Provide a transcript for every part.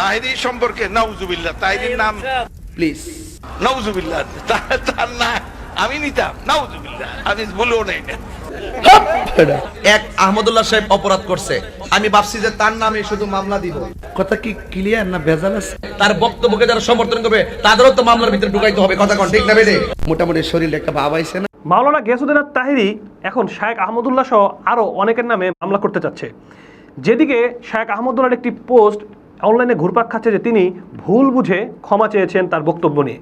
তাহিরি সম্পর্কে নাউজুবিল্লাহ তাহিরির নাম প্লিজ। নাউজুবিল্লাহ তার না আমি নিতাম নাউজুবিল্লাহ আমি ভুলেও নেই। এক আহমদুল্লাহ সাহেব অপরাধ করছে। আমি ভাবছি যে তার নামে শুধু মামলা দিব। কথা কি ক্লিয়ার না ভেজাল আছে? তার বক্তব্যকে যারা সমর্থন করবে তাদেরও তো মামলার ভিতরে ঢুকাইতে হবে। কথা কোন ঠিক না বেটে মোটামুটি শরীরে একটা ভাব আইছে না? মাওলানা গিয়াসুদ্দিন তাহিরি এখন শায়েক আহমদুল্লাহ সহ আরও অনেকের নামে মামলা করতে চাচ্ছে। যেদিকে শায়েক আহমদুল্লাহর একটি পোস্ট অনলাইনে ঘুরপাক খাচ্ছে যে তিনি ভুল বুঝে ক্ষমা চেয়েছেন তার বক্তব্য নিয়ে।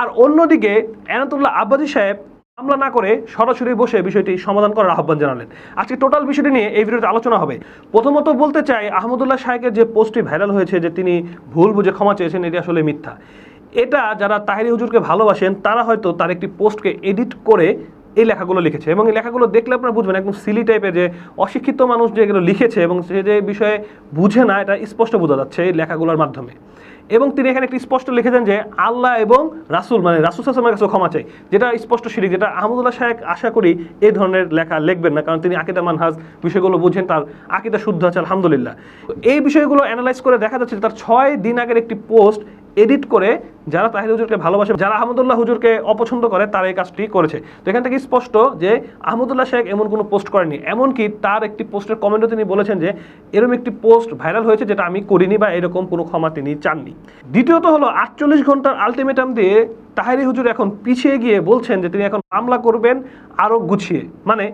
আর অন্যদিকে এনাতুল্লাহ আব্বাসী সাহেব মামলা না করে সরাসরি বসে বিষয়টি সমাধান করার আহ্বান জানালেন। আজকে টোটাল বিষয়টি নিয়ে এই ভিডিওতে আলোচনা হবে। প্রথমত বলতে চাই, আহমদুল্লাহ শাহেকের যে পোস্টটি ভাইরাল হয়েছে যে তিনি ভুল বুঝে ক্ষমা চেয়েছেন, এটি আসলে মিথ্যা। এটা যারা তাহিরি হুজুরকে ভালোবাসেন, তারা হয়তো তার একটি পোস্টকে এডিট করে এই লেখাগুলো লিখেছে এবং এই লেখাগুলো দেখলে আপনারা বুঝবেন একদম সিলি টাইপের যে অশিক্ষিত মানুষ যে এগুলো লিখেছে এবং সে যে বিষয়ে বুঝে না, এটা স্পষ্ট বোঝা যাচ্ছে এই লেখাগুলোর মাধ্যমে। এবং তিনি এখানে একটি স্পষ্ট লিখেছেন যে আল্লাহ এবং রাসুল মানে রাসুল সাসমের কাছে ক্ষমা চাই। যেটা স্পষ্ট শিরিক যেটা আহমদুল্লাহ শাহেক আশা করি এই ধরনের লেখা লিখবেন না, কারণ তিনি আকিদা মানহাজ বিষয়গুলো বুঝেন, তার আকিদা শুদ্ধ আছে, আলহামদুলিল্লাহ। এই বিষয়গুলো অ্যানালাইজ করে দেখা যাচ্ছে তার ছয় দিন আগের একটি পোস্ট এডিট করে যারা তাহির হুজুরকে ভালোবাসে, যারা আহমদুল্লাহ হুজুরকে অপছন্দ করে, তারা এই কাজটি করেছে। তো এখান থেকে স্পষ্ট যে আহমদুল্লাহ শেখ এমন কোনো পোস্ট করেনি এমনকি তার একটি পোস্টের কমেন্টও তিনি বলেছেন যে এরকম একটি পোস্ট ভাইরাল হয়েছে যেটা আমি করিনি বা এরকম কোনো ক্ষমা তিনি চাননি। দ্বিতীয়ত হলো, আটচল্লিশ ঘণ্টার আলটিমেটাম দিয়ে তাহারি হুজুর এখন পিছিয়ে গিয়ে বলছেন যে তিনি এখন মামলা করবেন আরও গুছিয়ে। মানে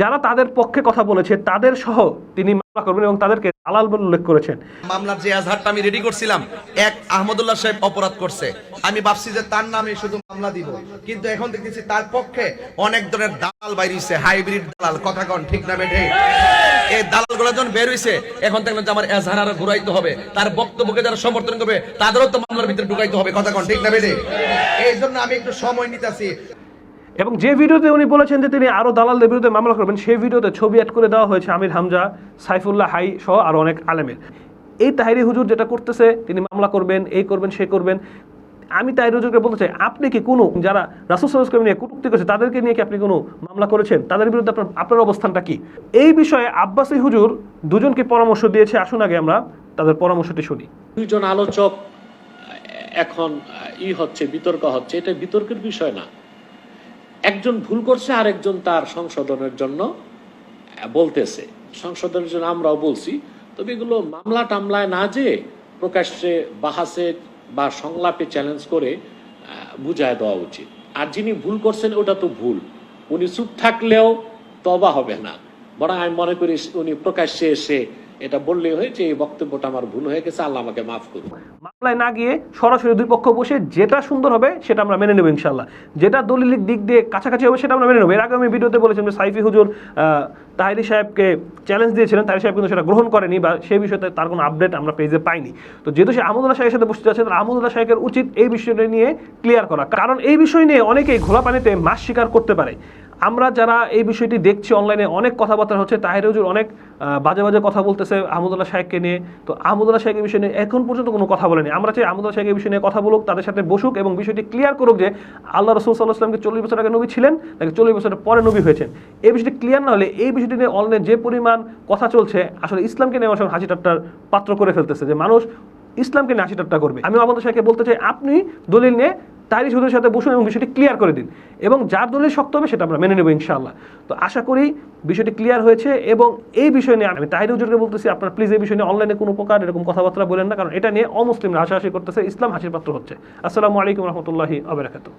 যারা তাদের পক্ষে কথা বলেছে, তাদের সহ তিনি করবেন এবং তাদেরকে বলে উল্লেখ করেছেন। মামলার যে আজহারটা আমি রেডি করছিলাম, এক আহমদুল্লাহ সাহেব অপরাধ করছে। আমি ভাবছি যে তার নামে শুধু মামলা দিব, কিন্তু এখন দেখতেছি তার পক্ষে অনেক ধরনের দালাল বাইরিছে হাইব্রিড দালাল, কথা কন, ঠিক না বেঠে? এই যখন বের এখন যে আমার এজহার ঘুরাইতে হবে, তার বক্তব্যকে যারা সমর্থন করবে, তাদেরও তো মামলার ভিতরে ঢুকাইতে হবে, কথা কন, ঠিক না বেঠে? এই জন্য আমি একটু সময় নিতেছি। এবং যে ভিডিওতে উনি বলেছেন যে তিনি আরও দালালদের বিরুদ্ধে মামলা করবেন, সেই ভিডিওতে ছবি অ্যাড করে দেওয়া হয়েছে আমির হামজা, সাইফুল্লাহ হাই সহ আরও অনেক আলেমের। এই তাহিরি হুজুর যেটা করতেছে, তিনি মামলা করবেন, এই করবেন, সে করবেন। আমি তাহির হুজুরকে বলতে চাই, আপনি কি কোনো, যারা রাসুল সাল্লামকে নিয়ে কটুক্তি করেছে, তাদেরকে নিয়ে কি আপনি কোনো মামলা করেছেন? তাদের বিরুদ্ধে আপনার আপনার অবস্থানটা কি? এই বিষয়ে আব্বাসী হুজুর দুজনকে পরামর্শ দিয়েছে, আসুন আগে আমরা তাদের পরামর্শটি শুনি। দুইজন আলোচক, এখন ই হচ্ছে, বিতর্ক হচ্ছে, এটা বিতর্কের বিষয় না। একজন ভুল করছে আর একজন তার সংশোধনের জন্য বলতেছে। সংশোধনের জন্য আমরাও বলছি। তবে এগুলো মামলা টামলায় না যে প্রকাশ্যে বাহাসে বা সংলাপে চ্যালেঞ্জ করে বুঝায় দেওয়া উচিত। আর যিনি ভুল করছেন, ওটা তো ভুল। উনি চুপ থাকলেও তবা হবে না। বরং আমি মনে করি উনি প্রকাশ্যে এসে এটা বললেই হয়েছে, এই বক্তব্যটা আমার ভুল হয়ে গেছে, আল্লাহ আমাকে মাফ করুন মামলায় না গিয়ে সরাসরি দুই পক্ষ বসে যেটা সুন্দর হবে সেটা আমরা মেনে নেব ইনশাল্লাহ যেটা দলিলিক দিক দিয়ে কাছাকাছি হবে সেটা আমরা মেনে নেব। এর আগে আমি ভিডিওতে বলেছিলাম যে সাইফি হুজুর তাহিরি সাহেবকে চ্যালেঞ্জ দিয়েছিলেন। তাহিরি সাহেব কিন্তু সেটা গ্রহণ করেনি বা সেই বিষয়তে তার কোনো আপডেট আমরা পেজে পাইনি। তো যেহেতু সে আহমদুল্লাহ সাহেবের সাথে বসতে যাচ্ছে তাহলে আহমদুল্লাহ সাহেবের উচিত এই বিষয়টা নিয়ে ক্লিয়ার করা। কারণ এই বিষয় নিয়ে অনেকেই ঘোলা পানিতে মাছ শিকার করতে পারে। আমরা যারা এই বিষয়টি দেখছি অনলাইনে অনেক কথাবার্তা হচ্ছে, তাহির হুজুর অনেক বাজে বাজে কথা বলতেছে আহমদুল্লাহ সাহেবকে নিয়ে। তো আহমদুল্লাহ সাহেব এই বিষয় নিয়ে এখন পর্যন্ত কোনো কথা বলেনি। আমরা চাই আহমদুল্লাহ সাহেব এই বিষয় নিয়ে কথা বলুক, তাদের সাথে বসুক এবং বিষয়টি ক্লিয়ার করুক যে আল্লাহ রসুল সাল্লাহ আসলামকে চল্লিশ বছর আগে নবী ছিলেন, নাকি চল্লিশ বছরের পরে নবী হয়েছেন? এই বিষয়টি ক্লিয়ার না হলে এই বিষয়টি নিয়ে অনলাইনে যে পরিমাণ কথা চলছে, আসলে ইসলামকে নিয়ে আমার হাসি ঠাট্টার পাত্র করে ফেলতেছে যে মানুষ ইসলামকে নিয়ে হাসি ঠাট্টা করবে। আমি আমাদের সাহেবকে বলতে চাই, আপনি দলিল নিয়ে তারই সুদের সাথে বসুন এবং বিষয়টি ক্লিয়ার করে দিন। এবং যার দলে শক্ত হবে সেটা আমরা মেনে নেব ইনশাআল্লাহ। তো আশা করি বিষয়টি ক্লিয়ার হয়েছে এবং এই বিষয় নিয়ে আমি তাহির হুজুরকে বলতেছি, আপনার প্লিজ এই বিষয় নিয়ে অনলাইনে কোনো প্রকার এরকম কথাবার্তা বলেন না, কারণ এটা নিয়ে অমুসলিমরা হাসাহাসি করতেছে, ইসলাম হাসির পাত্র হচ্ছে। আসসালামু আলাইকুম রহমতুল্লাহি আবরাকাতু